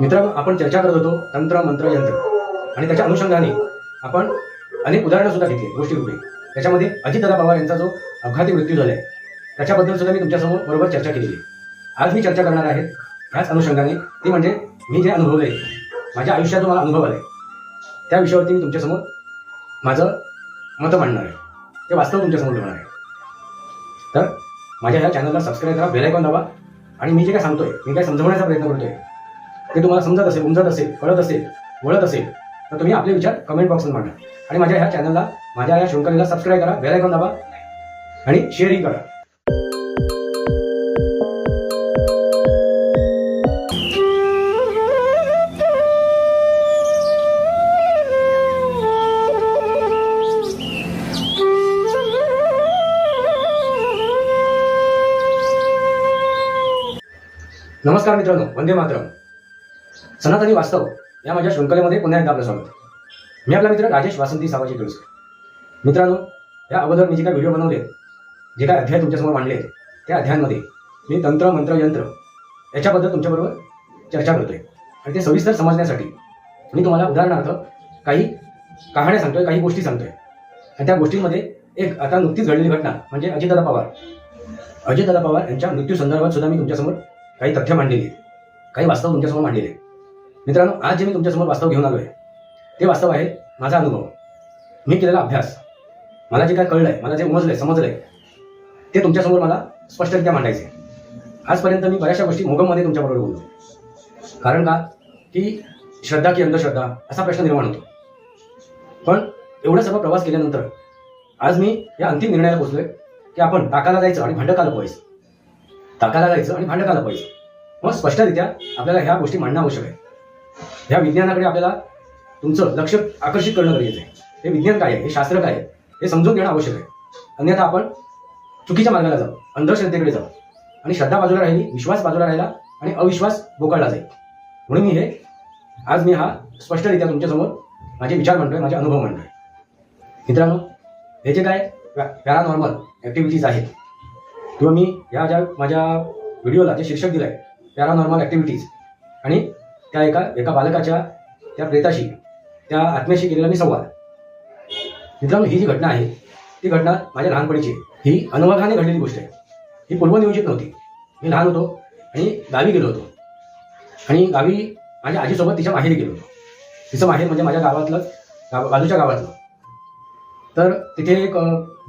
मित्रांनो आपण चर्चा करत होतो तंत्र मंत्र यंत्र. आणि त्याच्या अनुषंगाने आपण अनेक उदाहरणं सुद्धा घेतली गोष्टी रूपे त्याच्यामध्ये अजितदादा पवार यांचा जो अपघाती मृत्यू आहे त्याच्याबद्दल सुद्धा मी तुमच्यासमोर बरोबर चर्चा केलेली आहे. आज मी चर्चा करणार आहे ह्याच अनुषंगाने. ती म्हणजे मी जे अनुभवलंय माझ्या आयुष्यात मला अनुभव आलाय त्या विषयावरती मी तुमच्यासमोर माझं मतं मांडणार आहे. ते वास्तव तुमच्यासमोर ठेवणार आहे. तर माझ्या ह्या चॅनलला सबस्क्राईब करा बेलायकॉन दाबा. आणि मी जे काय सांगतोय मी काय समजवण्याचा प्रयत्न करतोय ते तुम्हाला समजत असेल उमजत असेल कळत असेल वळत असेल तर तुम्ही आपले विचार कमेंट बॉक्समध्ये मांडा. आणि माझ्या ह्या चॅनलला माझ्या या शृंखलेला सबस्क्राईब करा बेलायकॉन दाबा आणि शेअरही करा. नमस्कार मित्रांनो वंदे मातरम. सनातनी वास्तव या माझ्या शृंखलेमध्ये पुन्हा एकदा आपलं स्वागत. मी आपला मित्र राजेश वासंती सावाजी केळुसकर मित्रांनो या अगोदर मी जे काय व्हिडिओ बनवले जे काय अध्याय तुमच्यासमोर मांडले त्या अध्यायांमध्ये मी तंत्र मंत्र यंत्र याच्याबद्दल तुमच्याबरोबर चर्चा करतोय. आणि ते सविस्तर समजण्यासाठी मी तुम्हाला उदाहरणार्थ काही कहाण्या सांगतोय काही गोष्टी सांगतोय. आणि त्या गोष्टींमध्ये एक आता नुकतीच घडलेली घटना म्हणजे अजितदादा पवार. अजितदादा पवार यांच्या मृत्यू संदर्भात सुद्धा मी तुमच्यासमोर काही तथ्य मांडलेली आहेत काही वास्तव तुमच्यासमोर मांडलेले मित्रांनो आज जे मी तुमच्यासमोर वास्तव घेऊन आलो आहे ते वास्तव आहे माझा अनुभव. मी केलेला अभ्यास. मला जे काय कळलंय मला जे उमजलंय समजलंय ते तुमच्यासमोर मला स्पष्टरित्या मांडायचे आजपर्यंत मी बऱ्याचशा गोष्टी मोगममध्ये तुमच्याबरोबर बोललो. कारण का? की श्रद्धा की अंधश्रद्धा असा प्रश्न निर्माण होतो. पण एवढा सर्व प्रवास केल्यानंतर आज मी या अंतिम निर्णयाला पोचलोय की आपण ताकाला जायचं आणि भांडकाला पाहिजे ताकाला जायचं आणि भांडकाला पाहिजे मग स्पष्टरित्या आपल्याला ह्या गोष्टी मांडणं आवश्यक आहे. ह्या विज्ञानाकडे आपल्याला तुमचं लक्ष आकर्षित करणं गरजेचं आहे. हे विज्ञान काय आहे? हे शास्त्र काय आहे? हे समजून घेणं आवश्यक आहे. अन्यथा आपण चुकीच्या मार्गाला जाऊ अंधश्रद्धेकडे जाऊ आणि श्रद्धा बाजूला राहिली विश्वास बाजूला राहिला आणि अविश्वास बोकाळला जाईल. म्हणून मी हे आज मी हा स्पष्टरित्या तुमच्यासमोर माझे विचार मांडतोय माझे अनुभव मांडतोय. मित्रांनो हे जे काय पॅरानॉर्मल ॲक्टिव्हिटीज आहेत किंवा मी या ज्या माझ्या व्हिडिओला जे शीर्षक दिलंय पॅरानॉर्मल ॲक्टिव्हिटीज आणि त्या एका एका बालकाच्या त्या प्रेताशी त्या आत्म्याशी केलेला मी संवाद. मित्रांनो ही जी घटना आहे ती घटना माझ्या लहानपणीची ही अनवधाने घडलेली गोष्ट आहे. ही पूर्वनियोजित नव्हती. मी लहान होतो आणि गावी गेलो होतो. आणि गावी माझ्या आजीसोबत तिच्या माहेरी गेलो होतो. तिचं माहेर म्हणजे माझ्या गावातलं गाव बाजूच्या गावातलं. तर तिथे एक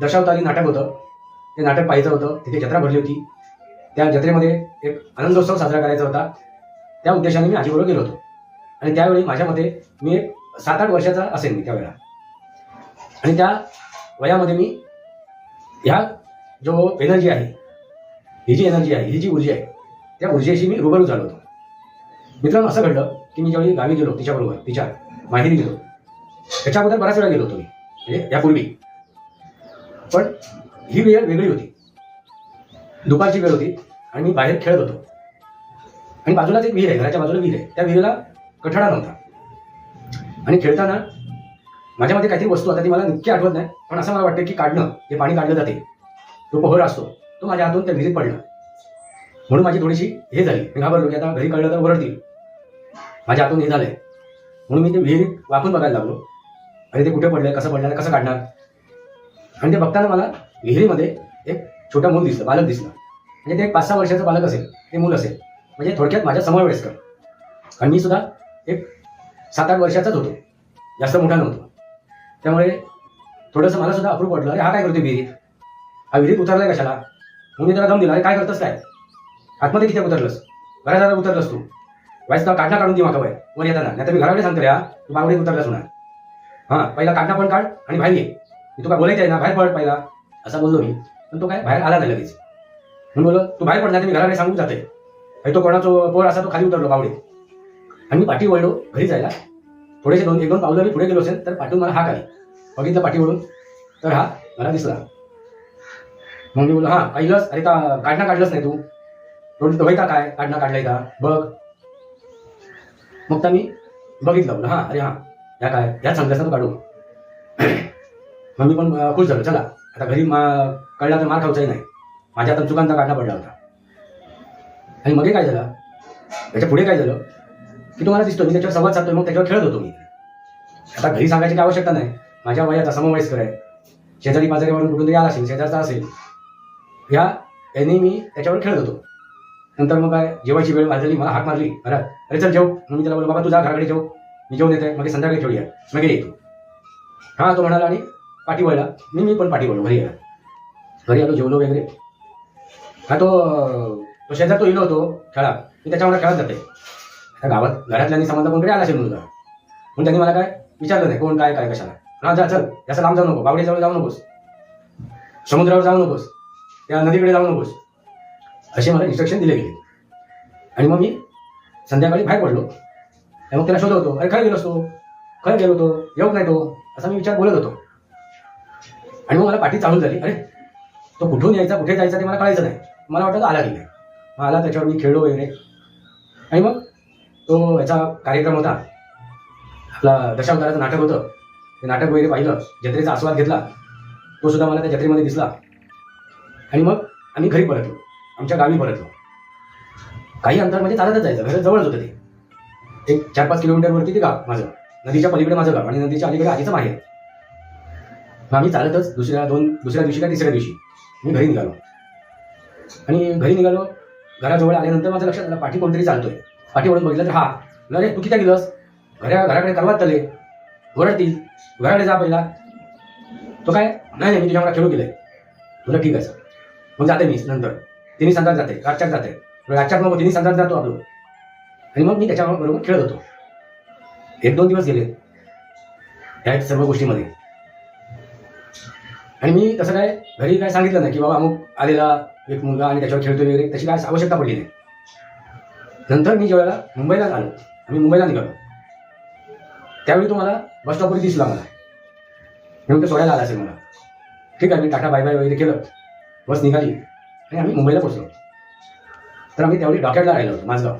दशावतारी नाटक होतं. ते नाटक पाहायचं होतं. तिथे जत्रा भरली होती. त्या जत्रेमध्ये एक आनंदोत्सव साजरा करायचा होता. त्या उद्देशाने मी आजीबरोबर गेलो होतो. आणि त्यावेळी माझ्या मते मी एक सात आठ वर्षाचा असेल मी त्यावेळेला. आणि त्या वयामध्ये मी ह्या जो एनर्जी आहे ही जी एनर्जी आहे ही जी ऊर्जा आहे त्या ऊर्जेशी मी रुबरू झालो होतो. मित्रांनो असं घडलं की मी ज्यावेळी गावी गेलो तिच्याबरोबर तिच्या माहेरी गेलो त्याच्या अगोदर बऱ्याच वेळा गेलो होतो मी म्हणजे यापूर्वी. पण ही वेळ वेगळी होती. दुपारची वेळ होती आणि मी बाहेर खेळत होतो. आणि बाजूलाच एक विहीर आहे घराच्या बाजूला विहीर आहे त्या विहिरीला कठडा नव्हता. आणि खेळताना माझ्यामध्ये काहीतरी वस्तू आता ती मला नक्की आठवत नाही पण असं मला वाटतं की काढणं हे पाणी काढलं जाते तो पोहळ असतो तो माझ्या हातून त्या विहिरीत पडला. म्हणून माझी थोडीशी हे झाली. मी घाबरलो की आता घरी कळलं तर ओरडतील. माझ्या हातून हे झालंय. म्हणून मी ते विहिरीत वाकून बघायला लागलो. आणि ते कुठे पडलंय कसं पडलं कसं काढणार? आणि ते बघताना मला विहिरीमध्ये एक छोटा मूल दिसलं बालक दिसलं. म्हणजे ते एक पाच सहा वर्षाचं बालक असेल ते मूल असेल. म्हणजे थोडक्यात माझ्या समवयस्कर आणि मी सुद्धा एक सात आठ वर्षाचाच होतो. जास्त मोठा नव्हतो. त्यामुळे थोडंसं मला सुद्धा अप्रूप वाटलं अरे हा काय करतोय विहिरीत हा विहिरीत उतरलाय कशाला? म्हणून मी त्याला दम दिला अरे काय करतस काय? आतमध्ये किती उतरलंस? बऱ्याच जरा उतरलंस तू. वाईस तुला काढणं काढून दे माका बाय वर येताना. नाही तर मी घराकडे सांगतो या तू बावडीत उतरलास होणार हां पहिला काढणं पण काढ आणि बाहेर ये. मी तुला बोलायचं आहे ना बाहेर पड पहिला. असा बोललो मी. पण तो काय? बाहेर आला नाही लगेच. म्हणून बोललो तू बाहेर पडणार मी घराकडे सांगून जाते तो कोणाचा पोर असा तो खाली उतरलो बावडीत. आणि मी पाठी वळलो घरी जायला. थोडेसे दोन एक दोन पावलं मी पुढे गेलो असेल तर पाठवून मला हा आली. बघितलं पाठी वळून. तर हा मला दिसला. मग मी बोललो हा पाहिलंस? अरे का काढणं काढलंच नाही तू? रोड होय का काय? काढणं काढलंय का? बघ. मग तर मी बघितलं बोल हा अरे हा या काय? याच सांगल्यास तू काढू. मग मी पण खुश झालो चला आता घरी मा कळला तर मार खाऊचाही नाही. माझ्या आता चुकांचा काढणं पडला होता. आणि मध्ये काय झालं? त्याच्या पुढे काय झालं? की तुम्हाला दिसतो मी त्याच्यावर संवाद साधतोय मग त्याच्यावर खेळत होतो मी. आता घरी सांगायची काय आवश्यकता नाही. माझ्या वयाचा समवयस्कर आहे. शेजारी पाजारीवरून कुठून तरी आला असेल शेजारचा असेल. या याने मी त्याच्यावर खेळत होतो. नंतर मग काय जेवायची वेळ वाजली मला हाक मारली. घरात अरे चल जेव. मग मी त्याला बोललो बाबा तू जा घराकडे जेव. मी जेवण येते. मग संध्याकाळी ठेवूया मग येतो हा तो म्हणाला आणि पाठी वळला. मी मी पण पाठी वळलो घरी आला. घरी आलो जेवलो वगैरे. हा तो तो शेजार तो इलो होतो खेळा. मी त्याच्यामुळे खेळत जाते. त्या गावात घरातल्यांनी कोण कोणतरी आला असेल मुलगा. म्हणून त्यांनी मला काय विचारलं नाही कोण काय काय कशाला? हा जा चल जास्त लांब जाऊ नको बावडीजवळ जाऊ नकोस. समुद्रावर जाऊ नकोस. त्या नदीकडे जाऊ नकोस. असे मला इन्स्ट्रक्शन दिले गेले. आणि मग मी संध्याकाळी बाहेर पडलो. आणि मग त्याला शोधत होतो अरे खरं गेलो असतो. खरं गेलो होतो. येऊ नाही तो. असा मी विचार बोलत होतो. आणि मग मला पाठी चालून झाली. अरे तो कुठून यायचा कुठे जायचा ते मला कळायचं नाही. मला वाटतं आला गेला आला त्याच्यावर मी खेळलो वगैरे. आणि मग तो याचा कार्यक्रम होता. आपला दशावताराचं नाटक होतं. ते नाटक वगैरे पाहिलं. जत्रेचा आस्वाद घेतला. तो सुद्धा मला त्या जत्रेमध्ये दिसला. आणि मग आम्ही घरी परतलो. आमच्या गावी परतलो. काही अंतर म्हणजे चालतच जायचं. घर जवळच होतं ते. एक चार पाच किलोमीटरवरती ते गाव माझं. नदीच्या पलीकडे माझं गाव. आणि नदीच्या अलीकडे आधीचं माहेर. मग आम्ही चालतच दुसऱ्या दोन दुसऱ्या दिवशी का तिसऱ्या दिवशी मी घरी निघालो. आणि घरी निघालो घराजवळ आल्यानंतर माझं लक्षात आलं पाठी कोणतरी चालतोय. पाठी वळून बघितलं तर हा. अरे तू किती गेलंस? घरा घराकडे करवात तले. ओरडतील. घराकडे जा पहिला. तो काय नाही नाही मी तुझ्या मला खेळू गेलोय. तुला ठीक आहे सर. मग जाते मी नंतर. तिन्ही संत्रात जाते रातच्यात जाते. रातच्यात मग तिन्ही संत्रात जातो आपलं. आणि मग मी त्याच्या बरोबर खेळत होतो. एक दोन दिवस गेले. या सर्व गोष्टीमध्ये. आणि मी तसं काय घरी काय सांगितलं नाही की बाबा अमुक आलेला एक मुलगा आणि त्याच्यावर खेळतो वगैरे तशी काय आवश्यकता पडली नाही. नंतर मी ज्यावेळेला मुंबईला आलो आम्ही मुंबईला निघालो. त्यावेळी तो मला बस स्टॉपवर दिसला मला. म्हणून तो सोडायला आला असेल मला. ठीक आहे मी टाटा बाय बाय वगैरे केलं. बस निघाली आणि आम्ही मुंबईला पोहोचलो. तर आम्ही त्यावेळी डॉकेटला राहिलो होतो माझगाव.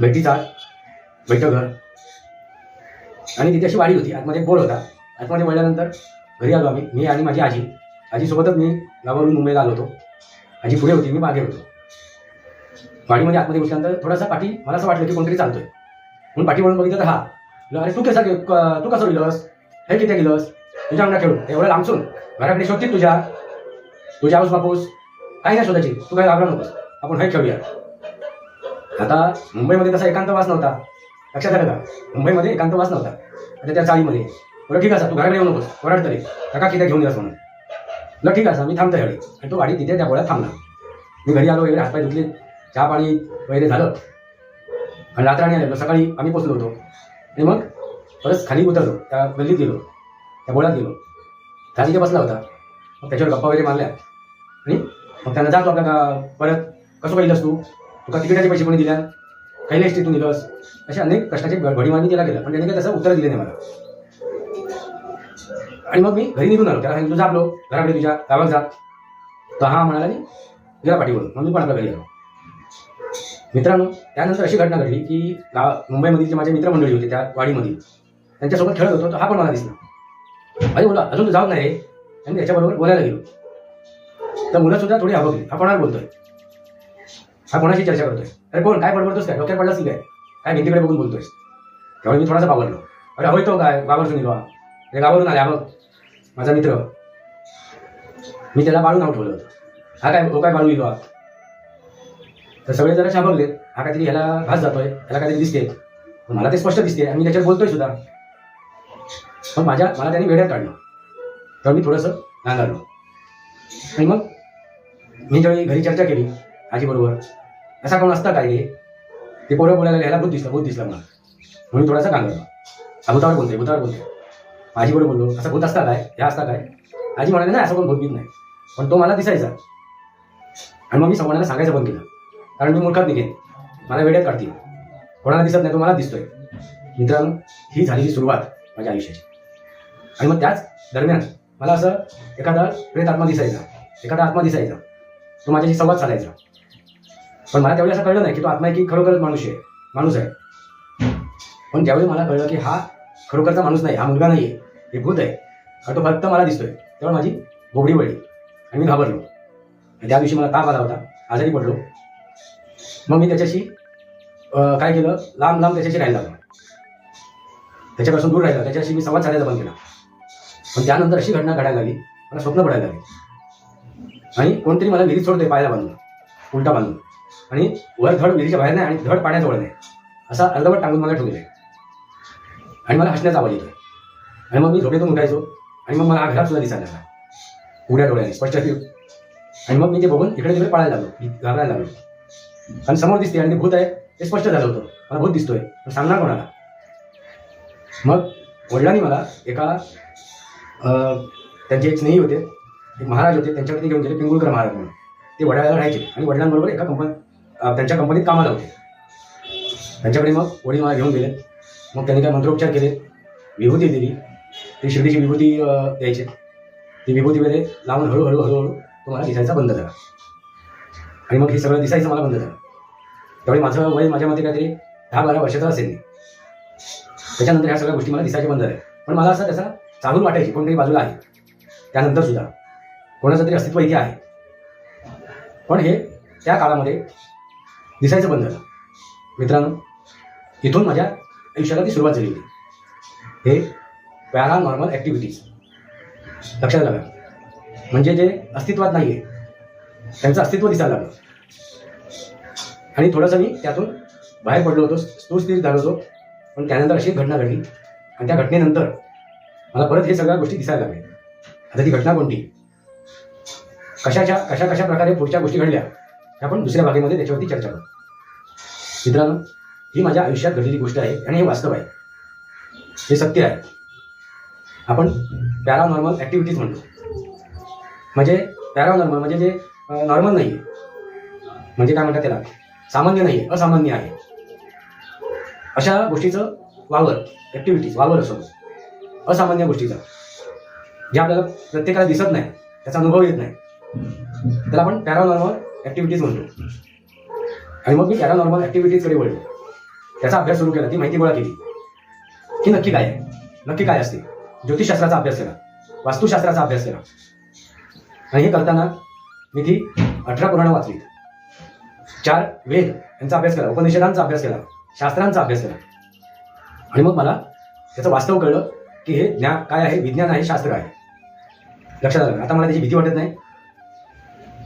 भेटीचा बैठक घर आणि तिथे अशी वाडी होती आतमध्ये एक बोर्ड होता. आतमध्ये वळल्यानंतर घरी आलो आम्ही मी आणि माझी आजी. आजीसोबतच मी गावावरून मुंबईला आलो होतो. आजी पुढे होती मी मागे होतो. गाडीमध्ये आतमध्ये घुसल्यानंतर थोडासा पाठी मला असं वाटलं की कोणतरी चालतोय. म्हणून पाठी म्हणून बघितलं तर हा अरे तू कसा गे- तू कसं गेलोस? हे किती गेलोस? तुझ्या अंगणा खेळून एवढं लांबसून घराकडे शोधतील तुझ्या तुझ्या आऊस बापूस काही नाही शोधायची तू काय घाबरा नकोस. आपण हे खेळूया. आता मुंबईमध्ये तसा एकांतवास नव्हता. लक्षात आलं का? मुंबईमध्ये एकांतवास नव्हता. आता त्या चाळीमध्ये. बरं ठीक आहे तू घराकडे येऊ नकोस. वराड तरी काका किती घेऊन येस म्हणून. ल ठीक आहे मी थांबतो ह्यावेळी आणि तो गाडी तिथे त्या गोळ्यात थांबला. मी घरी आलो वगैरे हातपाय धुतले चहा पाणी वगैरे झालं. आणि रात्राने आलेलो सकाळी आम्ही पोचलो होतो. आणि मग परत खाली उतरलो त्या गल्लीत गेलो त्या गोळ्यात गेलो. त्या तिथे बसला होता. मग त्याच्यावर गप्पा वगैरे मारल्या. आणि मग त्यांना जातो आपल्या का परत कसं पाहिलंस तू? तुका तिकिटाचे पैसे कोणी दिल्या काही नाही तू दिलंस असे अनेक प्रश्नाचे घडीमानी केला गेला पण त्याने काही तसं उत्तर दिले नाही मला. आणि मग मी घरी निघून आलो. त्याला सांगितलं जा आपलो घराकडे तुझ्या गावात जा. तर हा म्हणाला आणि गेला पाठीवरून. मग मी पण आपल्या घरी आलो. मित्रांनो त्यानंतर अशी घटना घडली की गाव मुंबईमधील जे माझे मित्रमंडळी होते त्या वाडीमधील त्यांच्यासोबत खेळत होतो तर हा पण मला दिसला. अरे बोला अजून जाऊ नाही रे. आणि त्याच्याबरोबर बोलायला गेलो. तर मुलं सुद्धा थोडी हवगली हा कोणाला बोलतोय? हा कोणाशी चर्चा करतोय? अरे कोण? काय बडबडतोस काय? डोक्यात पडलास की काय? काय भिंतीकडे बघून बोलतोयस? त्यामुळे मी थोडासा बावरलो अरे होय तो काय? गावावरून गेलो हे गावावरून आल्या बघ. माझा मित्र. मी त्याला बाळू नाव ठेवलं होतं. हा काय हो काय बाळू इलो तर सगळे जरा शाबगले हा काहीतरी ह्याला घास जातोय. ह्याला काहीतरी दिसते. मला ते स्पष्ट दिसते. आणि मी त्याच्यावर बोलतोय सुद्धा. पण माझ्या मला त्याने वेड्यात काढलं. तर मी थोडंसं नांगारलो. आणि मग मी ज्यावेळी घरी चर्चा केली आजीबरोबर असा कोण असता काय ते पोरं बोलायला ह्याला भूत दिसलं भूत दिसलं मला. म्हणून थोडासा गांगरलो हा भूतावर बोलतोय भूतावर बोलतोय. आजीबरोबर बोललो असं भूत असता काय? ह्या असता काय? आजी म्हणाले नाही असं कोण भूत बीत नाही. पण तो मला दिसायचा. आणि मग मी समोराला सांगायचं बंद केलं. कारण मी मूर्खात निघेन मला वेळेत काढतील. कोणाला दिसत नाही तो मला दिसतोय. मित्रांनो ही झालेली सुरुवात माझ्या आयुष्याची. आणि मग त्याच दरम्यान मला असं एखादा प्रेत आत्मा दिसायचा. एखादा आत्मा दिसायचा. तो माझ्याशी संवाद साधायचा. पण मला त्यावेळी असं कळलं नाही की तो आत्मा आहे की खरोखरच माणूस आहे. माणूस आहे. पण ज्यावेळी मला कळलं की हा खरोखरचा माणूस नाही हा मुलगा नाही आहे हे भूत आहे. हा तो फक्त मला दिसतोय. तेव्हा माझी बोबडी वळली आणि मी घाबरलो. आणि त्या दिवशी मला ताप आला होता. आजारी पडलो. मग मी त्याच्याशी काय केलं? लांब लांब त्याच्याशी राहायला लागलो. त्याच्यापासून दूर राहिला. त्याच्याशी मी संवाद साधायचा बंद केला. पण त्यानंतर अशी घटना घडायला लागली. मला स्वप्न पडायला लागली. आणि कोणतरी मला विहिरीत सोडतोय पायाला बांधून. उलटा बांधून. आणि वर धड विहिरीच्या बाहेर नाही आणि धड पाण्याजवळ नाही. असा अर्धवट टांगून मला ठेवलेला आहे. आणि मला हसण्याचा आवाज येतोय. आणि मग मी झोपेतून उठायचो. आणि मग मला हा घरात सुद्धा दिसायला लागला. उघड्या डोळ्याने स्पष्ट view. आणि मग मी ते बघून इकडे तिकडे पाळायला लागलो. घाबरायला लागलो. आणि समोर दिसते आणि ते भूत आहे ते स्पष्ट झालं होतं. मला भूत दिसतोय. पण सांगणार कोणाला? मग वडिलांनी मला एका अं, त्यांचे एक स्नेही होते एक महाराज होते त्यांच्याकडे घेऊन गेले पिंगुळकर महाराज म्हणून. ते वडाळ्याला राहायचे. आणि वडिलांबरोबर एका कंपनी त्यांच्या कंपनीत कामाला होते. त्यांच्याकडे मग वडील मला घेऊन गेले. मग त्यांनी काय मंत्रोपचार केले. विभूती दिली. ती शिर्डीची विभूती द्यायची. ती विभूतीमध्ये लावून हळूहळू हळूहळू तो मला दिसायचा बंद झाला आणि मग हे सगळं दिसायचं मला बंद झालं त्यामुळे माझं वय माझ्या मते काहीतरी दहा बारा वर्षाचा असेल. मी त्याच्यानंतर ह्या सगळ्या गोष्टी मला दिसायच्या बंद झाल्या पण मला असं त्याचा चालून वाटायची कोणतरी बाजूला आहे. त्यानंतर सुद्धा. कोणाचं तरी अस्तित्व इथे आहे. पण हे त्या काळामध्ये दिसायचं बंद झालं. मित्रांनो इथून माझ्या आयुष्याला ती सुरुवात झाली होती. हे पॅरानॉर्मल ॲक्टिव्हिटीज लक्षात घाला म्हणजे जे अस्तित्वात नाही आहे त्यांचं अस्तित्व दिसायला लागलं. आणि थोडंसं मी त्यातून बाहेर पडलो होतो सुस्थिर झालो होतो पण त्यानंतर अशी घटना घडली. आणि त्या घटनेनंतर मला परत हे सगळ्या गोष्टी दिसायला लागल्या. आता ती घटना कोणती? कशाच्या कशा कशा प्रकारे पुढच्या गोष्टी घडल्या हे आपण दुसऱ्या भागेमध्ये त्याच्यावरती चर्चा करू. मित्रांनो ही माझ्या आयुष्यात घडलेली गोष्ट आहे आणि हे वास्तव आहे. हे सत्य आहे. आपण पॅरानॉर्मल ॲक्टिव्हिटीज म्हणतो. म्हणजे पॅरानॉर्मल म्हणजे जे नॉर्मल नाही आहे म्हणजे काय म्हणतात त्याला? सामान्य नाही आहे असामान्य आहे. अशा गोष्टीचं वावर ॲक्टिव्हिटीज वावर असतो असामान्य गोष्टीचा. जे आपल्याला प्रत्येकाला दिसत नाही त्याचा अनुभव येत नाही. त्याला आपण पॅरानॉर्मल ॲक्टिव्हिटीज म्हणतो. आणि मग मी पॅरानॉर्मल ॲक्टिव्हिटीजकडे वळलो. त्याचा अभ्यास सुरू केला ती माहिती गोळा केली. की नक्की काय आहे? नक्की काय असते? ज्योतिषशास्त्राचा अभ्यास केला. वास्तुशास्त्राचा अभ्यास केला. आणि हे करताना मी ती अठरा पुराणं वाचली चार वेद यांचा अभ्यास केला. उपनिषदांचा अभ्यास केला. शास्त्रांचा अभ्यास केला. आणि मग मला त्याचं वास्तव कळलं की हे ज्ञान काय आहे? विज्ञान आहे शास्त्र आहे. लक्षात आलं. आता मला त्याची भीती वाटत नाही.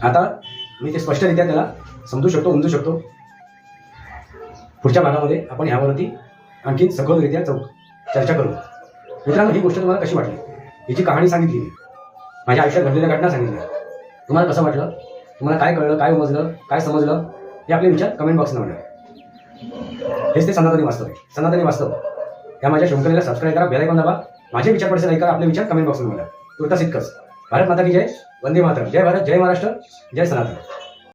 आता मी ते स्पष्टरित्या त्याला समजू शकतो उमजू शकतो. पुढच्या भागामध्ये आपण ह्यावरती आणखी सखोलरित्या चौ चर्चा करू. मित्रांनो ही गोष्ट तुम्हाला कशी वाटली? हिची कहाणी सांगितली. मी माझ्या आयुष्यात घडलेल्या घटना सांगितल्या. तुम्हाला कसं वाटलं? तुम्हाला काय कळलं काय उमजलं काय समजलं? हे आपले विचार कमेंट बॉक्समध्ये म्हणा हेच ते सनातनी वास्तव आहे. सनातनी वास्तव. या माझ्या शृंखलेला सबस्क्राईब करा बेलायकॉन दाबा. माझे विचार पडसे लाईक करा आपले विचार कमेंट बॉक्समध्ये म्हणा तुर्तास इतकंच भारत माता की जय वंदे मातरम. जय भारत जय महाराष्ट्र जय सनातन.